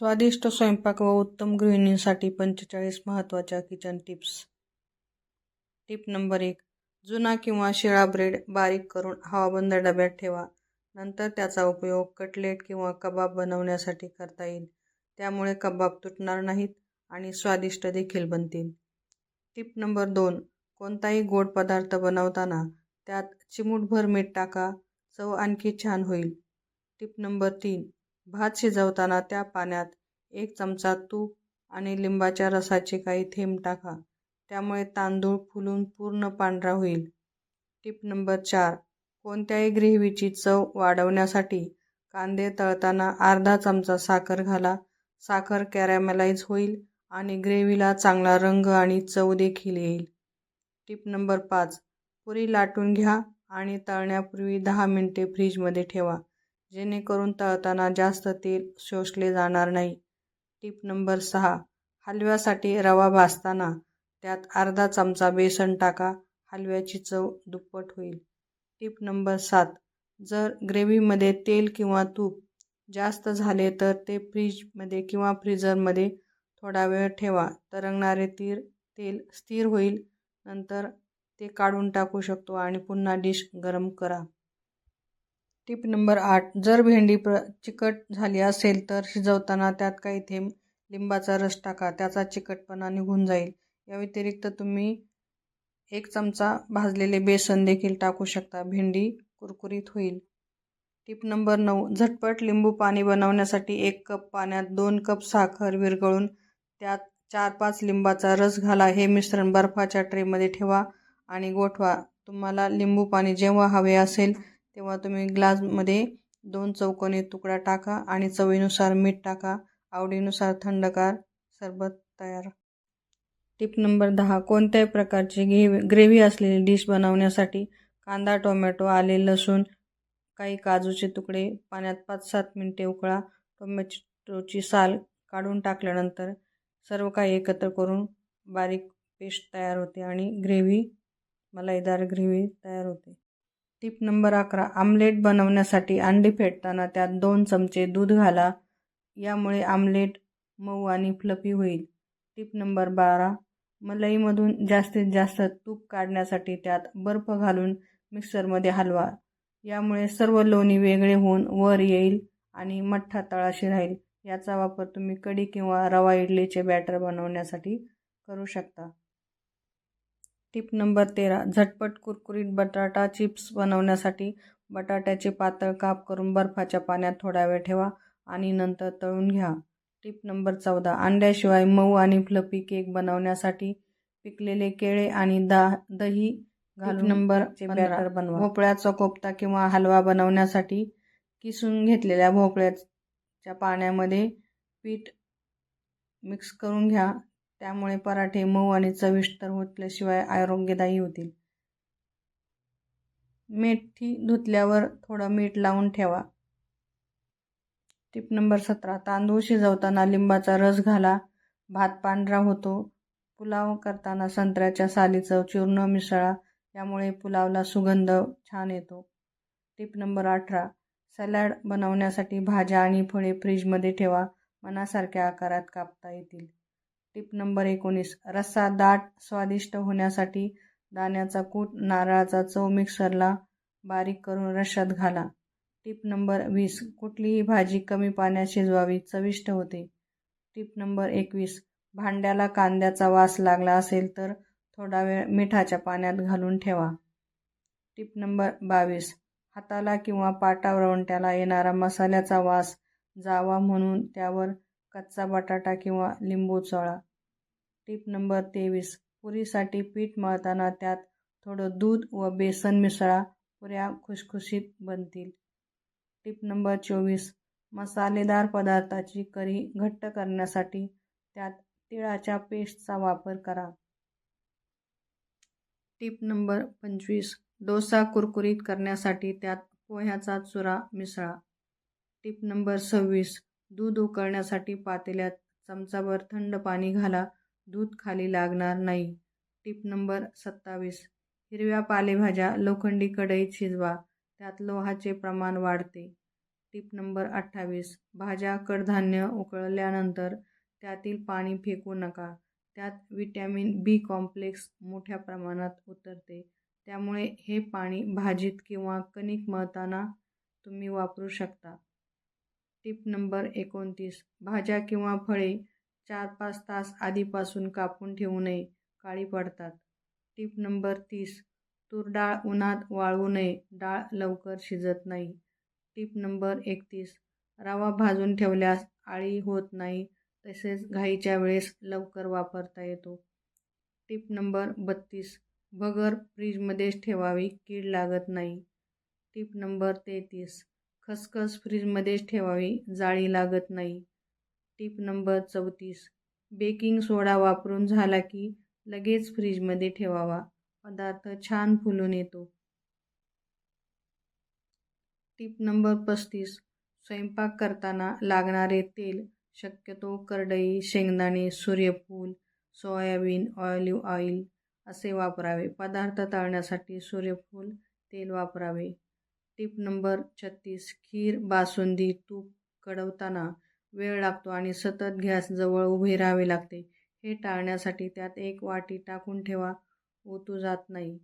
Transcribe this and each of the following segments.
स्वादिष्ट स्वयंपाक व उत्तम गृहिणींसाठी पंचेचाळीस महत्त्वाच्या किचन टिप्स टिप नंबर एक जुना किंवा शिळा ब्रेड बारीक करून हवाबंद डब्यात ठेवा. नंतर त्याचा उपयोग कटलेट किंवा कबाब बनवण्यासाठी करता येईल. त्यामुळे कबाब तुटणार नाहीत आणि स्वादिष्ट देखील बनतील. टिप नंबर दोन कोणताही गोड पदार्थ बनवताना त्यात चिमूटभर मीठ टाका. चव आणखी छान होईल. टिप नंबर तीन भात शिजवताना त्या पाण्यात एक चमचा तूप आणि लिंबाच्या रसाचे काही थेंब टाका. त्यामुळे तांदूळ फुलून पूर्ण पांढरा होईल. टिप नंबर चार. कोणत्याही ग्रेव्हीची चव वाढवण्यासाठी कांदे तळताना अर्धा चमचा साखर घाला. साखर कॅरॅमलाइज होईल आणि ग्रेव्हीला चांगला रंग आणि चव देखील येईल. टिप नंबर पाच. पुरी लाटून घ्या आणि तळण्यापूर्वी दहा मिनटे फ्रीजमध्ये ठेवा. जेणेकरून तळताना जास्त तेल शोषले जाणार नाही. टिप नंबर सहा. हलव्यासाठी रवा भाजताना त्यात अर्धा चमचा बेसन टाका हलव्याची चव दुप्पट होईल. टिप नंबर सात. जर ग्रेव्हीमध्ये तेल किंवा तूप जास्त झाले तर ते फ्रीजमध्ये किंवा फ्रीझरमध्ये थोडा वेळ ठेवा. तरंगणारे तीर तेल स्थिर होईल नंतर ते काढून टाकू शकतो आणि पुन्हा डिश गरम करा. टिप नंबर आठ जर भेंडी प्र चिकट झाली असेल तर शिजवताना त्यात काही थेंब लिंबाचा रस टाका त्याचा चिकटपणा निघून जाईल. या व्यतिरिक्त तुम्ही एक चमचा भाजलेले बेसन देखील टाकू शकता भेंडी कुरकुरीत होईल. टिप नंबर नऊ झटपट लिंबू पाणी बनवण्यासाठी एक कप पाण्यात दोन कप साखर विरघळून त्यात चार पाच लिंबाचा रस घाला. हे मिश्रण बर्फाच्या ट्रेमध्ये ठेवा आणि गोठवा. तुम्हाला लिंबू पाणी जेव्हा हवे असेल तेव्हा तुम्ही ग्लासमध्ये दोन चौकोनी तुकडा टाका आणि चवीनुसार मीठ टाका. आवडीनुसार थंडगार सरबत तयार. टिप नंबर दहा कोणत्याही प्रकारची ग्रेव्ही ग्रेव्ही असलेली डिश बनवण्यासाठी कांदा टोमॅटो आले लसूण काही काजूचे तुकडे पाण्यात पाच सात मिनटे उकळा. टोमॅटोची साल काढून टाकल्यानंतर सर्व काही एकत्र करून बारीक पेस्ट तयार होते आणि ग्रेव्ही मलाईदार ग्रेव्ही तयार होते. टिप नंबर अकरा आमलेट बनवण्यासाठी अंडी फेटताना त्यात दोन चमचे दूध घाला. यामुळे आमलेट मऊ आणि फ्लफी होईल. टिप नंबर बारा मलईमधून जास्तीत जास्त तूप काढण्यासाठी त्यात बर्फ घालून मिक्सरमध्ये हलवा. यामुळे सर्व लोणी वेगळे होऊन वर येईल आणि मठ्ठा तळाशी राहील. याचा वापर तुम्ही कढी किंवा रवा इडलीचे बॅटर बनवण्यासाठी करू शकता. टिप नंबर तेरा. झटपट कुरकुरीत बटाटा चिप्स बनवण्यासाठी बटाट्याचे पातळ काप करून बर्फाच्या पाण्यात थोडा वेळ ठेवा आणि नंतर तळून घ्या. टिप नंबर चौदा. अंड्याशिवाय मऊ आणि फ्लफी केक बनवण्यासाठी पिकलेले केळे आणि दा दही घालून बॅटर बनवा. भोपळ्याचा कोफ्ता किंवा हलवा बनवण्यासाठी किसून घेतलेल्या भोपळ्याच्या पाण्यामध्ये पीठ मिक्स करून घ्या. त्यामुळे पराठे मऊ आणि चविष्ट होतल्याशिवाय आरोग्यदायी होतील. मेथी धुतल्यावर थोडं मीठ लावून ठेवा. टिप नंबर सतरा. तांदूळ शिजवताना लिंबाचा रस घाला. भात पांढरा होतो. पुलाव करताना संत्र्याच्या सालीचं चूर्ण मिसळा. यामुळे पुलावला सुगंध छान येतो. टिप नंबर अठरा. सॅलॅड बनवण्यासाठी भाज्या आणि फळे फ्रीजमध्ये ठेवा. मनासारख्या आकारात कापता येतील. टिप नंबर एकोणीस. रस्सा दाट स्वादिष्ट होण्यासाठी दाण्याचा कूट नारळाचा चव मिक्सरला बारीक करून रश्यात घाला. टिप नंबर वीस. कुठलीही भाजी कमी पाण्यात शिजवावी चविष्ट होते. टिप नंबर एकवीस. भांड्याला कांद्याचा वास लागला असेल तर थोडा वेळ मिठाच्या पाण्यात घालून ठेवा. टिप नंबर बावीस. हाताला किंवा पाटावरवंट्याला येणारा मसाल्याचा वास जावा म्हणून त्यावर कच्चा बटाटा किंवा लिंबू चोळा. टिप नंबर तेवीस. पुरीसाठी पीठ मळताना त्यात थोडं दूध व बेसन मिसळा. पुऱ्या खुशखुशीत बनतील. टिप नंबर चोवीस. मसालेदार पदार्थाची करी घट्ट करण्यासाठी त्यात तिळाच्या पेस्टचा वापर करा. टिप नंबर पंचवीस. डोसा कुरकुरीत करण्यासाठी त्यात पोह्याचा चुरा मिसळा. टिप नंबर सव्वीस. दूध उकळण्यासाठी पातेल्यात चमचाभर थंड पाणी घाला. दूध खाली लागणार नाही. टिप नंबर सत्तावीस. हिरव्या पालेभाज्या लोखंडी कढईत शिजवा त्यात लोहाचे प्रमाण वाढते. टिप नंबर अठ्ठावीस. भाज्या कडधान्य उकळल्यानंतर त्यातील पाणी फेकू नका. त्यात विटॅमिन बी कॉम्प्लेक्स मोठ्या प्रमाणात उतरते. त्यामुळे हे पाणी भाजीत किंवा कणिक मळताना तुम्ही वापरू शकता. टिप नंबर एकोणतीस. भाज्या किंवा फळे चार पाच तास आधीपासून कापून ठेवू नये. काळी पडतात. टीप नंबर तीस. तूर डाळ उन्हात वाळवू नये. डाळ लवकर शिजत नाही. टीप नंबर एकतीस. रवा भाजून ठेवल्यास आळी होत नाही तसेच घाईच्या वेळेस लवकर वापरता येतो. टीप नंबर बत्तीस. भगर फ्रीजमध्येच ठेवावी. कीड लागत नाही. टीप नंबर तेहतीस. खसखस फ्रीजमध्येच ठेवावी. जाळी लागत नाही. टिप नंबर चौतीस. बेकिंग सोडा वापरून झाला की लगेच फ्रीजमध्ये ठेवावा. पदार्थ छान फुलून येतो. टिप नंबर पस्तीस. स्वयंपाक करताना लागणारे तेल शक्यतो करडई शेंगदाणे सूर्यफूल सोयाबीन ऑलिव्ह ऑइल असे वापरावे. पदार्थ तळण्यासाठी सूर्यफूल तेल वापरावे. टिप नंबर छत्तीस. खीर बासुंदी तूप कडवताना वेळ लागतो आणि सतत गॅस जवळ उभे राहावे लागते. हे टाळण्यासाठी त्यात एक वाटी टाकून ठेवा ओतू जात नाही.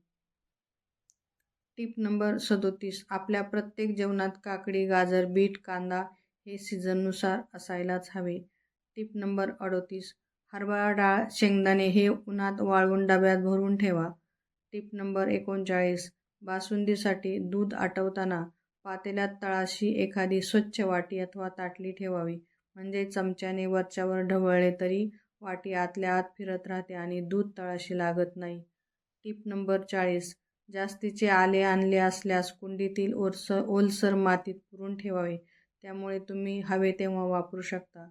टिप नंबर सदोतीस. आपल्या प्रत्येक जेवणात काकडी गाजर बीट कांदा हे सीझननुसार असायलाच हवे. टिप नंबर अडोतीस. हरभरा डाळ शेंगदाणे हे उन्हात वाळवून डब्यात भरून ठेवा. टिप नंबर एकोणचाळीस. बासुंदीसाठी दूध आटवताना पातेल्यात तळाशी एखादी स्वच्छ वाटी अथवा ताटली ठेवावी. म्हणजे चमच्याने वरच्यावर ढवळले तरी वाटी आतल्या आत फिरत राहते आणि दूध तळाशी लागत नाही. टिप नंबर चाळीस. जास्तीचे आले आणले असल्यास कुंडीतील ओरस ओलसर मातीत पुरून ठेवावे. त्यामुळे तुम्ही हवे तेव्हा वापरू शकता.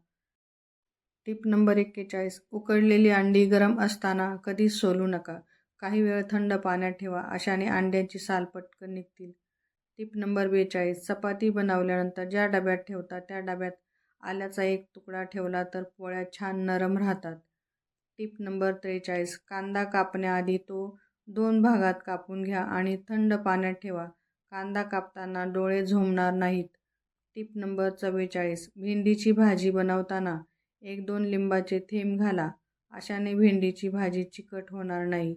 टिप नंबर एक्केचाळीस. उकडलेली अंडी गरम असताना कधीच सोलू नका. काही वेळ थंड पाण्यात ठेवा अशाने अंड्यांची साल पटकन निघतील. टिप नंबर बेचाळीस. चपाती बनवल्यानंतर ज्या डब्यात ठेवता त्या डब्यात आल्याचा एक तुकडा ठेवला तर पोळ्या छान नरम राहतात. टिप नंबर त्रेचाळीस. कांदा कापण्याआधी तो दोन भागात कापून घ्या आणि थंड पाण्यात ठेवा. कांदा कापताना डोळे झोमणार नाहीत. टिप नंबर चव्वेचाळीस. भेंडीची भाजी बनवताना एक दोन लिंबाचे थेंब घाला. अशाने भेंडीची भाजी चिकट होणार नाही.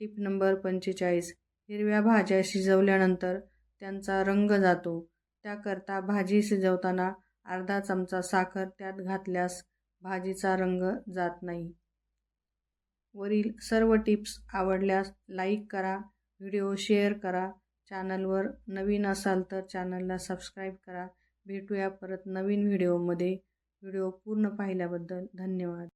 टिप नंबर पंचेचाळीस. हिरव्या भाज्या शिजवल्यानंतर त्यांचा रंग जातो. त्याकरता भाजी शिजवताना अर्धा चमचा साखर त्यात घातल्यास भाजीचा रंग जात नाही. वरील सर्व टिप्स आवडल्यास लाईक करा व्हिडिओ शेअर करा चॅनलवर नवीन असाल तर चॅनलला सबस्क्राईब करा. भेटूया परत नवीन व्हिडिओमध्ये. व्हिडिओ पूर्ण पाहिल्याबद्दल धन्यवाद.